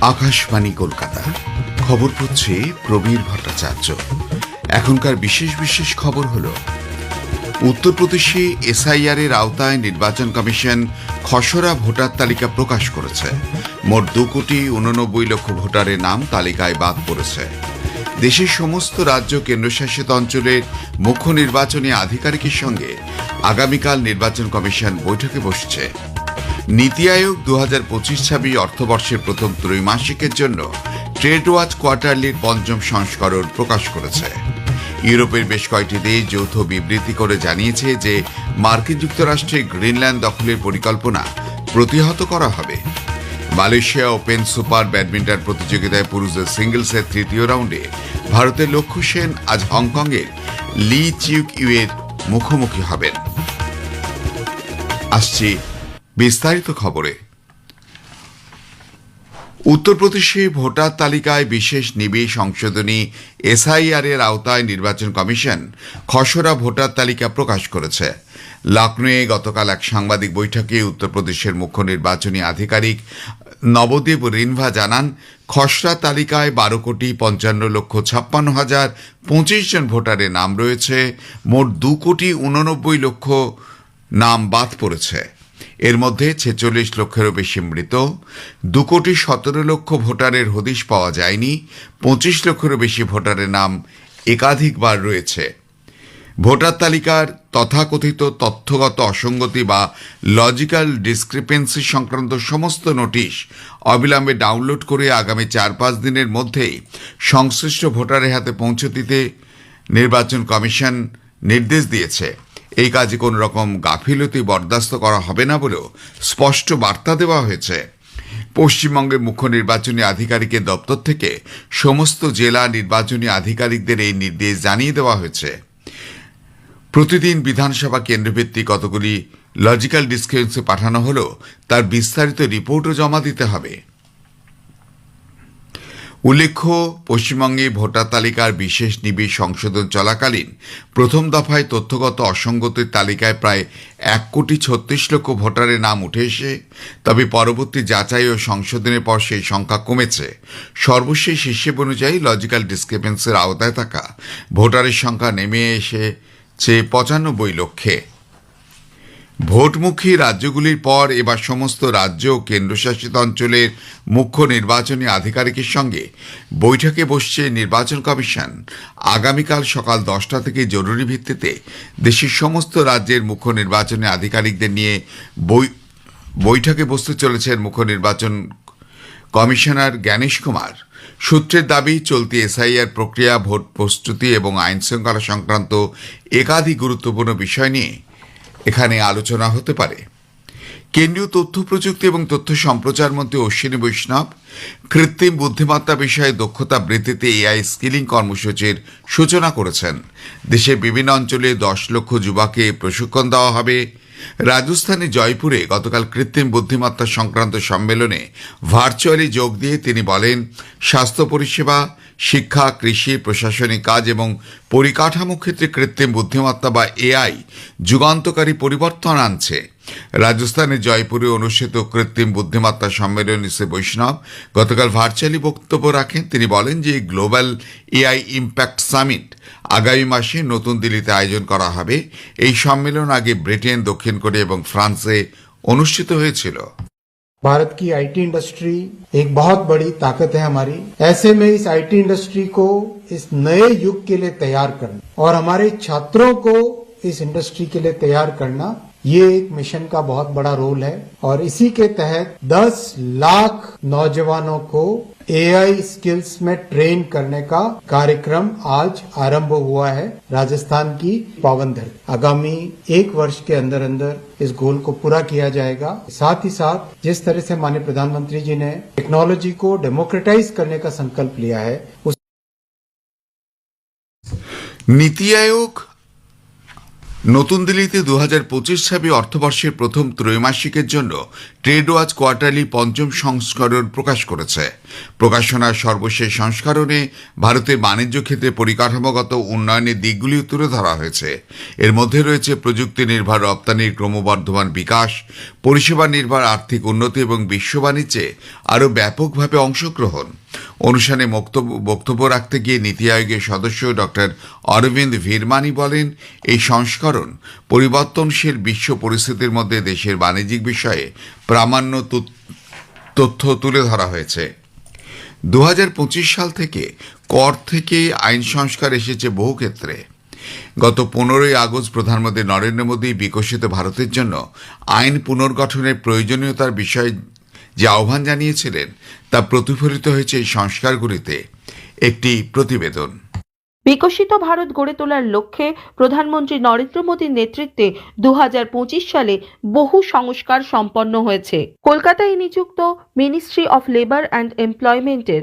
আকাশবাণী কলকাতা। খবর পড়ছে প্রবীর ভট্টাচার্য। এখনকার বিশেষ বিশেষ খবর হল, উত্তরপ্রদেশে এসআইআর এর আওতায় নির্বাচন কমিশন খসড়া ভোটার তালিকা প্রকাশ করেছে। মোট দু কোটি উননব্বই লক্ষ ভোটারের নাম তালিকায় বাদ পড়েছে। দেশের সমস্ত রাজ্য কেন্দ্রশাসিত অঞ্চলের মুখ্য নির্বাচনী আধিকারিকের সঙ্গে আগামীকাল নির্বাচন কমিশন বৈঠকে বসছে। নীতি আয়োগ দু হাজার পঁচিশ ছাব্বিশ অর্থবর্ষের প্রথম ত্রৈমাসিকের জন্য ট্রেড ওয়াচ কোয়ার্টারলির পঞ্চম সংস্করণ প্রকাশ করেছে। ইউরোপের বেশ কয়েকটি দেশ যৌথ বিবৃতি করে জানিয়েছে যে মার্কিন যুক্তরাষ্ট্রে গ্রিনল্যান্ড দখলের পরিকল্পনা প্রতিহত করা হবে। মালয়েশিয়া ওপেন সুপার ব্যাডমিন্টন প্রতিযোগিতায় পুরুষদের সিঙ্গলসের তৃতীয় রাউন্ডে ভারতের লক্ষ্য সেন আজ হংকংয়ের লি চিউক ইউয়ের মুখোমুখি হবেন। আসছি বিস্তারিত খবরে। উত্তরপ্রদেশে ভোটার তালিকায় বিশেষ নিবিড় সংশোধনী এসআইআর এর আওতায় নির্বাচন কমিশন খসড়া ভোটার তালিকা প্রকাশ করেছে। লখনৌয়ে গতকাল এক সাংবাদিক বৈঠকে উত্তরপ্রদেশের মুখ্য নির্বাচনী আধিকারিক নবদেব রিনভা জানান, খসড়া তালিকায় বারো কোটি পঞ্চান্ন লক্ষ ছাপ্পান্ন হাজার পঁচিশ জন ভোটারের নাম রয়েছে, মোট দু কোটি উননব্বই লক্ষ নাম বাদ পড়েছে। এর মধ্যে ছেচল্লিশ লক্ষেরও বেশি মৃত, দু কোটি সতেরো লক্ষ ভোটারের হদিশ পাওয়া যায়নি, পঁচিশ লক্ষেরও বেশি ভোটারের নাম একাধিকবার রয়েছে। ভোটার তালিকার তথাকথিত তথ্যগত অসঙ্গতি বা লজিক্যাল ডিসক্রিপেন্সি সংক্রান্ত সমস্ত নোটিশ অবিলম্বে ডাউনলোড করে আগামী চার পাঁচ দিনের মধ্যেই সংশ্লিষ্ট ভোটারের হাতে পৌঁছে দিতে নির্বাচন কমিশন নির্দেশ দিয়েছে। এই কাজে কোনো রকম গাফিলতি বরদাস্ত করা হবে না বলেও স্পষ্ট বার্তা দেওয়া হয়েছে। পশ্চিমবঙ্গের মুখ্য নির্বাচনী আধিকারিকের দপ্তর থেকে সমস্ত জেলা নির্বাচনী আধিকারিকদের এই নির্দেশ জানিয়ে দেওয়া হয়েছে। প্রতিদিন বিধানসভা কেন্দ্রভিত্তিক কতগুলি লজিক্যাল ডিসক্রিপেন্সি পাঠানো হলেও তার বিস্তারিত রিপোর্টও জমা দিতে হবে। উল্লেখ্য, পশ্চিমবঙ্গে ভোটার তালিকার বিশেষ নিবিড় সংশোধন চলাকালীন প্রথম দফায় তথ্যগত অসঙ্গতির তালিকায় প্রায় এক কোটি ছত্রিশ লক্ষ ভোটারের নাম উঠে এসে, তবে পরবর্তী যাচাই ও সংশোধনের পর সেই সংখ্যা কমেছে। সর্বশেষ হিসেব অনুযায়ী লজিক্যাল ডিসক্রিপেন্সির আওতায় থাকা ভোটারের সংখ্যা নেমে এসেছে পঁচানব্বই লক্ষে। ভোটমুখী রাজ্যগুলির পর এবার সমস্ত রাজ্য ও কেন্দ্রশাসিত অঞ্চলের মুখ্য নির্বাচনী আধিকারিকের সঙ্গে বৈঠকে বসছে নির্বাচন কমিশন। আগামীকাল সকাল দশটা থেকে জরুরি ভিত্তিতে দেশের সমস্ত রাজ্যের মুখ্য নির্বাচনী আধিকারিকদের নিয়ে বৈঠকে বসতে চলেছেন মুখ্য নির্বাচন কমিশনার জ্ঞানেশ কুমার। সূত্রের দাবি, চলতি এসআইআর প্রক্রিয়া, ভোট প্রস্তুতি এবং আইন শৃঙ্খলা সংক্রান্ত একাধিক গুরুত্বপূর্ণ বিষয় নিয়ে এখানে আলোচনা হতে পারে। কেন্দ্রীয় তথ্য প্রযুক্তি এবং তথ্য সম্প্রচার মন্ত্রী অশ্বিনী বৈষ্ণব কৃত্রিম বুদ্ধিমত্তা বিষয়ে দক্ষতা বৃদ্ধিতে এআই স্কিলিং কর্মসূচির সূচনা করেছেন। দেশের বিভিন্ন অঞ্চলে দশ লক্ষ যুবাকে প্রশিক্ষণ দেওয়া হবে। রাজস্থানের জয়পুরে গতকাল কৃত্রিম বুদ্ধিমত্তা সংক্রান্ত সম্মেলনে ভার্চুয়ালি যোগ দিয়ে তিনি বলেন, স্বাস্থ্য পরিষেবা শিক্ষা, কৃষি, প্রশাসনিক কাজ এবং পরিকাঠামো ক্ষেত্রে কৃত্রিম বুদ্ধিমত্তা বা এআই যুগান্তকারী পরিবর্তন আনছে। রাজস্থানের জয়পুরে অনুষ্ঠিত কৃত্রিম বুদ্ধিমত্তা সম্মেলনে শ্রী বৈষ্ণব গতকাল ভার্চুয়ালি বক্তব্য রাখেন। তিনি বলেন যে গ্লোবাল এআই ইম্প্যাক্ট সামিট আগামী মাসে নতুন দিল্লিতে আয়োজন করা হবে। এই সম্মেলন আগে ব্রিটেন, দক্ষিণ কোরিয়া এবং ফ্রান্সে অনুষ্ঠিত হয়েছিল। भारत की आईटी इंडस्ट्री एक बहुत बड़ी ताकत है हमारी। ऐसे में इस आईटी इंडस्ट्री को इस नए युग के लिए तैयार करना और हमारे छात्रों को इस इंडस्ट्री के लिए तैयार करना ये एक मिशन का बहुत बड़ा रोल है और इसी के तहत 10 लाख नौजवानों को एआई स्किल्स में ट्रेन करने का कार्यक्रम आज आरंभ हुआ है राजस्थान की पावन धरती आगामी एक वर्ष के अंदर अंदर इस गोल को पूरा किया जाएगा। साथ ही साथ जिस तरह से माननीय प्रधानमंत्री जी ने टेक्नोलॉजी को डेमोक्रेटाइज करने का संकल्प लिया है, उस नीति आयोग নতুন দিল্লিতে দু হাজার পঁচিশ সাবি অর্থবর্ষের প্রথম ত্রৈমাসিকের জন্য ট্রেড ওয়াচ কোয়ার্টারলি পঞ্চম সংস্করণ প্রকাশ করেছে। প্রকাশনার সর্বশেষ সংস্করণে ভারতের বাণিজ্য ক্ষেত্রে পরিকাঠামোগত উন্নয়নের দিকগুলি তুলে ধরা হয়েছে। এর মধ্যে রয়েছে প্রযুক্তি নির্ভর রপ্তানির ক্রমবর্ধমান বিকাশ পরিষেবা নির্ভর আর্থিক উন্নতি এবং বিশ্ব বাণিজ্যে আরও ব্যাপকভাবে অংশগ্রহণ। অনুষ্ঠানে বক্তব্য রাখতে গিয়ে নীতি আয়োগের সদস্য ডক্টর অরবিন্দ ভিরমানি বলেন, এই সংস্করণ পরিবর্তনশীল বিশ্ব পরিস্থিতির মধ্যে দেশের বাণিজ্যিক বিষয়ে প্রামাণ্য তথ্য তুলে ধরা হয়েছে। দু হাজার পঁচিশ সাল থেকে কর থেকে আইন সংস্কার এসেছে বহু ক্ষেত্রে। গত পনেরোই আগস্ট প্রধানমন্ত্রী নরেন্দ্র মোদী বিকশিত ভারতের জন্য আইন পুনর্গঠনের প্রয়োজনীয়তার বিষয়ে যে আহ্বান জানিয়েছিলেন, তা প্রতিফলিত হয়েছে এই সংস্কারগুলিতে। একটি প্রতিবেদন। বিকশিত ভারত গড়ে তোলার লক্ষ্যে প্রধানমন্ত্রী নরেন্দ্র মোদীর নেতৃত্বে দু হাজার পঁচিশ সালে বহু সংস্কার সম্পন্ন হয়েছে। কলকাতায় নিযুক্ত মিনিস্ট্রি অফ লেবার অ্যান্ড এমপ্লয়মেন্টের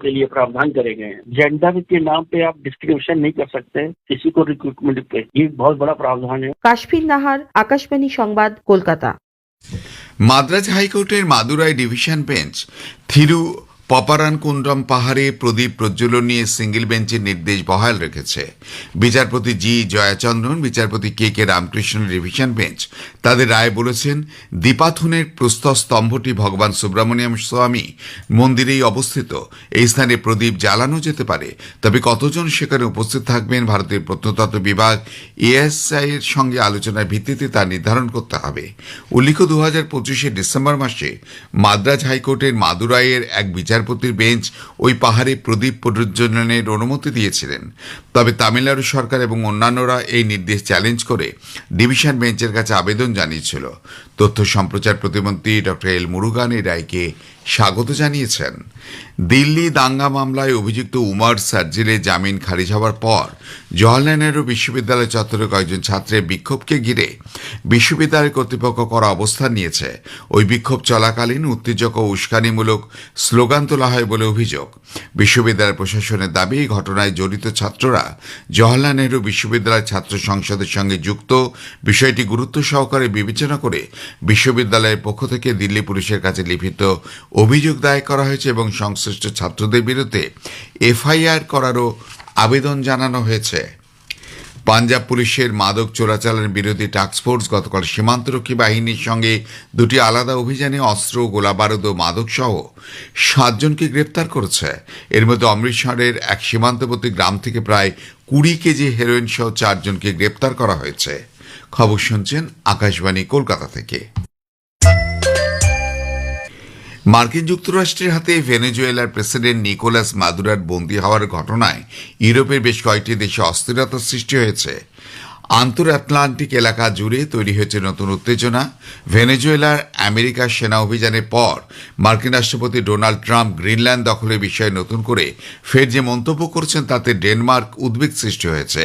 उनके लिए प्रावधान करे गए हैं जेंडर के नाम पे आप डिस्क्रिमिनेशन नहीं कर सकते किसी को रिक्रूटमेंट पे ये बहुत बड़ा प्रावधान है কাশ্মীর নাহার আকাশবাণী সংবাদ কলকাতা মাদ্রাজ হাইকোর্টের মাদুরাই ডিভিশন বেঞ্চ থিরু পপারানকুন্ডম পাহাড়ে প্রদীপ প্রজ্বলন নিয়ে সিঙ্গেল বেঞ্চের নির্দেশ বহাল রেখেছে। বিচারপতি জি জয়াচন্দ্রন, বিচারপতি K K Ramakrishna division bench তাদের রায় বলেছেন, দীপাথুনের প্রস্তর স্তম্ভটি ভগবান সুব্রমণিয়াম স্বামী মন্দিরেই অবস্থিত। এই স্থানে প্রদীপ জ্বালানো যেতে পারে। তবে কতজন সেখানে উপস্থিত থাকবেন ভারতের প্রত্নতত্ত্ব বিভাগ এএসআই এর সঙ্গে আলোচনার ভিত্তিতে তা নির্ধারণ করতে হবে। উল্লেখ্য দু হাজার পঁচিশে ডিসেম্বর মাসে মাদ্রাজ হাইকোর্টের মাদুরাইয়ের এক বিচারপতির বেঞ্চ ওই পাহাড়ে প্রদীপ প্রজ্বলনের অনুমতি দিয়েছিলেন। তবে তামিলনাড়ু সরকার এবং অন্যান্যরা এই নির্দেশ চ্যালেঞ্জ করে ডিভিশন বেঞ্চের কাছে আবেদন জানিয়েছিল। তথ্য সম্প্রচার প্রতিমন্ত্রী ডক্টর এল মুরুগান এই রায়কে স্বাগত জানিয়েছেন। দিল্লি দাঙ্গা মামলায় অভিযুক্ত উমার সার্জিলে জামিন খারিজ হওয়ার পর জওয়াহরলাল নেহরু বিশ্ববিদ্যালয় চত্বরে কয়েকজন ছাত্রের বিক্ষোভকে ঘিরে বিশ্ববিদ্যালয় কর্তৃপক্ষ করা অবস্থান নিয়েছে। ওই বিক্ষোভ চলাকালীন উত্তেজক ও উস্কানিমূলক স্লোগান তোলা হয় বলে অভিযোগ। বিশ্ববিদ্যালয় প্রশাসনের দাবি, এই ঘটনায় জড়িত ছাত্ররা জওয়াহরলাল নেহরু বিশ্ববিদ্যালয় ছাত্র সংসদের সঙ্গে যুক্ত। বিষয়টি গুরুত্ব সহকারে বিবেচনা করে বিশ্ববিদ্যালয়ের পক্ষ থেকে দিল্লি পুলিশের কাছে লিখিত অভিযোগ দায়ের করা হয়েছে এবং সংশ্লিষ্ট ছাত্রদের বিরুদ্ধে এফআইআর করারও আবেদন জানানো হয়েছে। পাঞ্জাব পুলিশের মাদক চোরাচালান বিরোধী টাস্কফোর্স গতকাল সীমান্তরক্ষী বাহিনীর সঙ্গে দুটি আলাদা অভিযানে অস্ত্র, গোলাবারুদ ও মাদক সহ সাতজনকে গ্রেপ্তার করেছে। এর মধ্যে অমৃতসরের এক সীমান্তবর্তী গ্রাম থেকে প্রায় কুড়ি কেজি হেরোইন সহ চারজনকে গ্রেপ্তার করা হয়েছে। খবর শুনছেন আকাশবাণী কলকাতা থেকে। মার্কিন যুক্তরাষ্ট্রের হাতে ভেনেজুয়েলার প্রেসিডেন্ট নিকোলাস মাদুরার বন্দী হওয়ার ঘটনায় ইউরোপের বেশ কয়েকটি দেশে অস্থিরতার সৃষ্টি হয়েছে। আন্তর আটলান্টিক এলাকা জুড়ে তৈরি হয়েছে নতুন উত্তেজনা। ভেনেজুয়েলার আমেরিকার সেনা অভিযানের পর মার্কিন রাষ্ট্রপতি ডোনাল্ড ট্রাম্প গ্রিনল্যান্ড দখলের বিষয়ে নতুন করে ফের যে মন্তব্য করছেন তাতে ডেনমার্ক উদ্বেগ সৃষ্টি হয়েছে।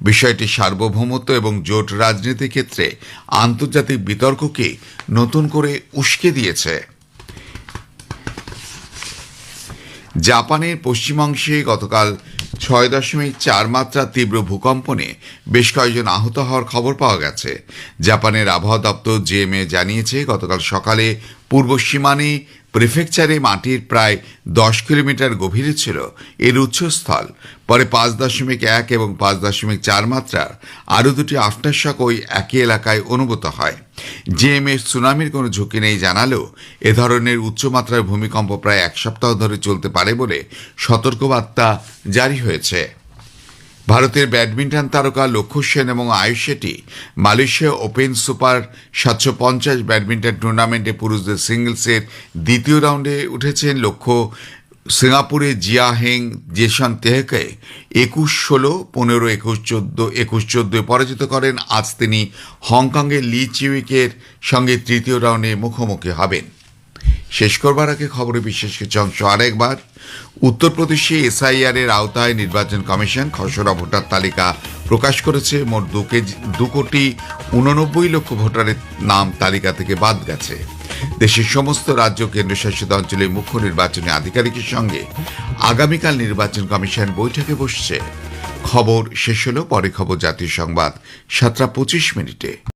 বিষয়টি সার্বভৌমত্ব এবং জোট রাজনীতির ক্ষেত্রে আন্তর্জাতিক বিতর্ককে নতুন করে উস্কে দিয়েছে। জাপানের পশ্চিমাংশে গতকাল ছয় দশমিক চার মাত্রা তীব্র ভূকম্পনে বেশ কয়েকজন আহত হওয়ার খবর পাওয়া গেছে। জাপানের আবহাওয়া দপ্তর জেএমএ জানিয়েছে, গতকাল সকালে পূর্ব সীমানে প্রিফেকচারে মাটির প্রায় দশ কিলোমিটার গভীরে ছিল এর উচ্চস্থল। পরে পাঁচ দশমিক এক এবং পাঁচ দশমিক চার মাত্রার আরও দুটি আফটারশক ওই একই এলাকায় অনুভূত হয়। জেএমএ সুনামির কোনো ঝুঁকি নেই জানালেও এ ধরনের উচ্চমাত্রার ভূমিকম্প প্রায় এক সপ্তাহ ধরে চলতে পারে বলে সতর্কবার্তা জারি হয়েছে। ভারতের ব্যাডমিন্টন তারকা লক্ষ্য সেন এবং Ayush Shetty Malaysia open super সাতশো পঞ্চাশ ব্যাডমিন্টন টুর্নামেন্টে পুরুষদের সিঙ্গলসের দ্বিতীয় রাউন্ডে উঠেছেন লক্ষ্য সিঙ্গাপুরে জিয়া হেং জেসান তেহকে। একুশ ষোলো, পনেরো, একুশ চোদ্দ, একুশ চোদ্দোয় পরাজিত করেন। আজ তিনি হংকংয়ের লি চিউইকের সঙ্গে তৃতীয় রাউন্ডে মুখোমুখি হবেন। শেষ করবার আগে খবরে বিশেষ কিছু অংশ। আরেকবার, উত্তরপ্রদেশে এসআইআর এর আওতায় নির্বাচন কমিশন খসড়া ভোটার তালিকা প্রকাশ করেছে। মোট দু কেজি, দু কোটি উননব্বই লক্ষ ভোটারের নাম তালিকা থেকে বাদ গেছে। দেশের সমস্ত রাজ্য কেন্দ্রশাসিত অঞ্চলের মুখ্য নির্বাচনী আধিকারিকের সঙ্গে আগামীকাল নির্বাচন কমিশন বৈঠকে বসছে। খবর শেষ হলো, পরে খবর জাতীয় সংবাদ সাতটা পঁচিশ মিনিটে।